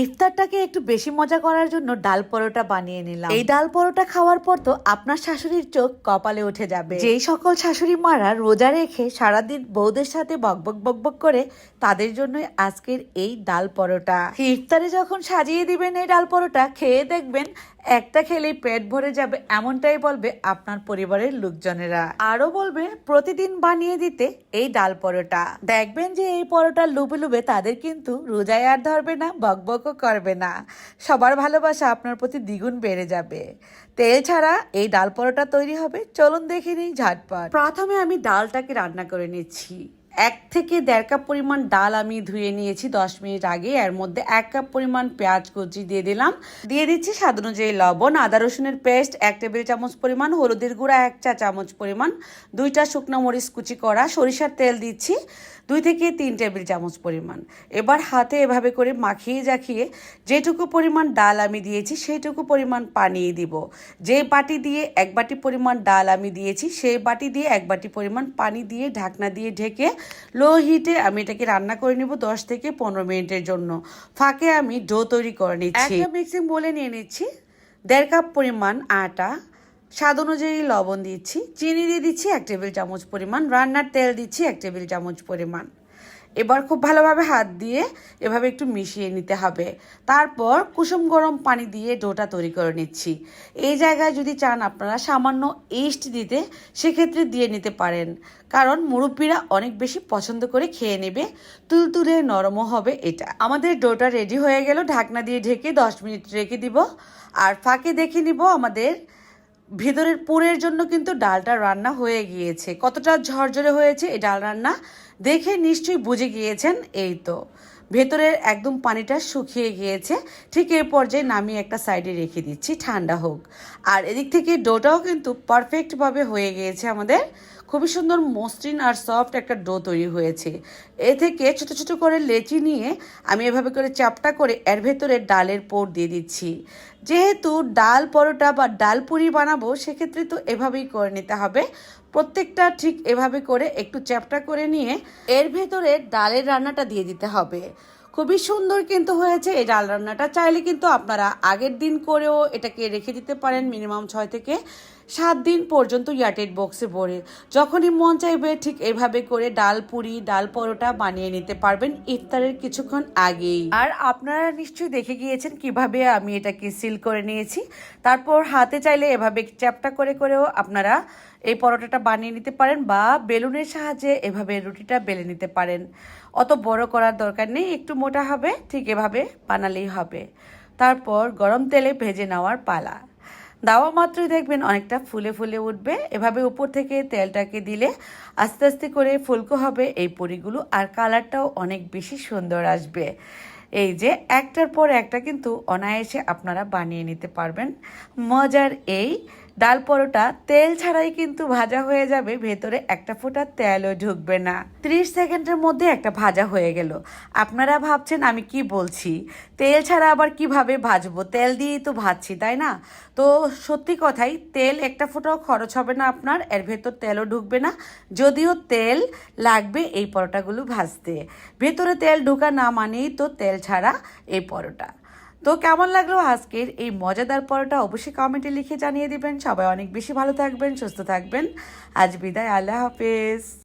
ইফতারটাকে একটু বেশি মজা করার জন্য ডাল পরোটা বানিয়ে নিলাম। এই ডাল পরোটা খাওয়ার পর তো আপনার শাশুড়ির চোখ কপালে উঠে যাবে। যেই সকল শাশুড়ি মারা রোজা রেখে সারাদিন বউদের সাথে বকবক বকবক করে, তাদের জন্যই আজকের এই ডাল পরোটা। ইফতারে যখন সাজিয়ে দিবেন এই ডাল পরোটা, খেয়ে দেখবেন একটা খেলেই পেট ভরে যাবে এমনটাই বলবে আপনার পরিবারের লোকজনেরা। আরও বলবে, প্রতিদিন বানিয়ে দিতে এই ডাল পরোটা। দেখবেন যে এই পরোটা লুবে লুবে তাদের কিন্তু রোজায় আর ধরবে না, বকবকও করবে না। সবার ভালোবাসা আপনার প্রতি দ্বিগুণ বেড়ে যাবে। তেল ছাড়া এই ডাল পরোটা তৈরি হবে, চলুন দেখে নিই ঝটপট। প্রথমে আমি ডালটাকে রান্না করে নিচ্ছি। এক থেকে দেড় কাপ পরিমাণ ডাল আমি ধুয়ে নিয়েছি দশ মিনিট আগে। এর মধ্যে এক কাপ পরিমাণ পেঁয়াজ কুচি দিয়ে দিলাম। দিয়ে দিচ্ছি স্বাদ অনুযায়ী লবণ, আদা রসুনের পেস্ট, এক টেবিল চামচ পরিমাণ, হলুদের গুঁড়া, এক চা চামচ পরিমাণ, দুইটা শুকনো মরিচ কুচি করা, সরিষার তেল দিচ্ছি দুই থেকে তিন টেবিল চামচ পরিমাণ। এবার হাতে এভাবে করে মাখিয়ে জাখিয়ে যেটুকু পরিমাণ ডাল আমি দিয়েছি সেইটুকু পরিমাণ পানি দিব। যে বাটি দিয়ে এক বাটি পরিমাণ ডাল আমি দিয়েছি, সেই বাটি দিয়ে এক বাটি পরিমাণ পানি দিয়ে ঢাকনা দিয়ে ঢেকে লো হিটে আমি এটাকে রান্না করে নিব দশ থেকে পনেরো মিনিটের জন্য। ফাঁকে আমি ডো তৈরি করে নিচ্ছি। একটা মিক্সিং বলে নিয়ে নিচ্ছি। দেড় কাপ পরিমাণ আটা, স্বাদ অনুযায়ী লবণ দিচ্ছি, চিনি দিয়ে দিচ্ছি এক টেবিল চামচ পরিমাণ, রান্নার তেল দিচ্ছি এক টেবিল চামচ পরিমাণ। এবার খুব ভালোভাবে হাত দিয়ে এভাবে একটু মিশিয়ে নিতে হবে। তারপর কুসুম গরম পানি দিয়ে ডোটা তৈরি করে নিচ্ছি। এই জায়গায় যদি চান আপনারা সামান্য ইস্ট দিতে, সেক্ষেত্রে দিয়ে নিতে পারেন। কারণ মুরব্বীরা অনেক বেশি পছন্দ করে খেয়ে নেবে। তুলতুলে নরমও হবে এটা। আমাদের ডোটা রেডি হয়ে গেল। ঢাকনা দিয়ে ঢেকে দশ মিনিট রেখে দিব। আর ফাঁকে দেখে নিব আমাদের ভেতরের পুরের জন্য কিন্তু ডালটা রান্না হয়ে গিয়েছে। কতটা ঝরঝরে হয়েছে এই ডাল রান্না দেখে নিশ্চয়ই বুঝে গিয়েছেন এই তো। ভেতরের একদম পানিটা শুকিয়ে গিয়েছে। ঠিক এই পর্যায়ে নামিয়ে একটা সাইডে রেখে দিচ্ছি, ঠান্ডা হোক। আর এদিক থেকে ডোটাও কিন্তু পারফেক্টভাবে হয়ে গিয়েছে আমাদের। খুবই সুন্দর, মসৃণ আর সফট একটা ডো তৈরি হয়েছে। এ থেকে ছোট ছোট করে লেচি নিয়ে আমি এভাবে করে চাপটা করে এর ভেতরে ডালের পোর দিয়ে দিচ্ছি। যেহেতু ডাল পরোটা বা ডাল পুরি বানাবো, সেক্ষেত্রে তো এভাবেই করে নিতে হবে। প্রত্যেকটা ঠিক এভাবে করে একটু চ্যাপটা করে নিয়ে এর ভেতরে ডালের রান্নাটা দিয়ে দিতে হবে। খুবই সুন্দর কিন্তু হয়েছে এই ডাল রান্নাটা। চাইলে কিন্তু আপনারা আগের দিন করেও এটাকে রেখে দিতে পারেন মিনিমাম ছয় থেকে সাত দিন পর্যন্ত ইয়াটেড বক্সে ভরে। যখনই মন চাইবে ঠিক এভাবে করে ডাল পুরি, ডাল পরোটা বানিয়ে নিতে পারবেন ইফতারের কিছুক্ষণ আগেই। আর আপনারা নিশ্চয়ই দেখে গিয়েছেন কীভাবে আমি এটাকে সিল করে নিয়েছি। তারপর হাতে চাইলে এভাবে চ্যাপটা করে করেও আপনারা এই পরোটাটা বানিয়ে নিতে পারেন বা বেলুনের সাহায্যে এভাবে রুটিটা বেলে নিতে পারেন। অত বড় করার দরকার নেই, একটু মোটা হবে, ঠিক এভাবে বানালেই হবে। তারপর গরম তেলে ভেজে নেওয়ার পালা। দেওয়া মাত্রই দেখবেন অনেকটা ফুলে ফুলে উঠবে। এভাবে উপর থেকে তেলটাকে দিলে আস্তে আস্তে করে ফুলকো হবে এই পরিগুলো আর কালারটাও অনেক বেশি সুন্দর আসবে। এই যে একটার পর একটা কিন্তু অনায়াসে আপনারা বানিয়ে নিতে পারবেন। মজার এই ডাল পরোটা তেল ছাড়াই কিন্তু ভাজা হয়ে যাবে, ভেতরে একটা ফোঁটা তেলও ঢুকবে না। ত্রিশ সেকেন্ডের মধ্যে একটা ভাজা হয়ে গেল। আপনারা ভাবছেন আমি কি বলছি? তেল ছাড়া আবার কীভাবে ভাজবো? তেল দিয়েই তো ভাজছি, তাই না? তো সত্যি কথাই, তেল একটা ফোঁটাও খরচ হবে না আপনার, এর ভেতর তেলও ঢুকবে না। যদিও তেল লাগবে এই পরোটাগুলো ভাজতে। ভেতরে তেল ঢোকা না মানেই তো তেল ছাড়া এই পরোটা। তো কেমন লাগল আজকের এই মজাদার পরোটা? অবশ্যই কমেন্টে লিখে জানিয়ে দিবেন। সবাই অনেক বেশি ভালো থাকবেন, সুস্থ থাকবেন। আজ বিদায়, আল্লাহ হাফেজ।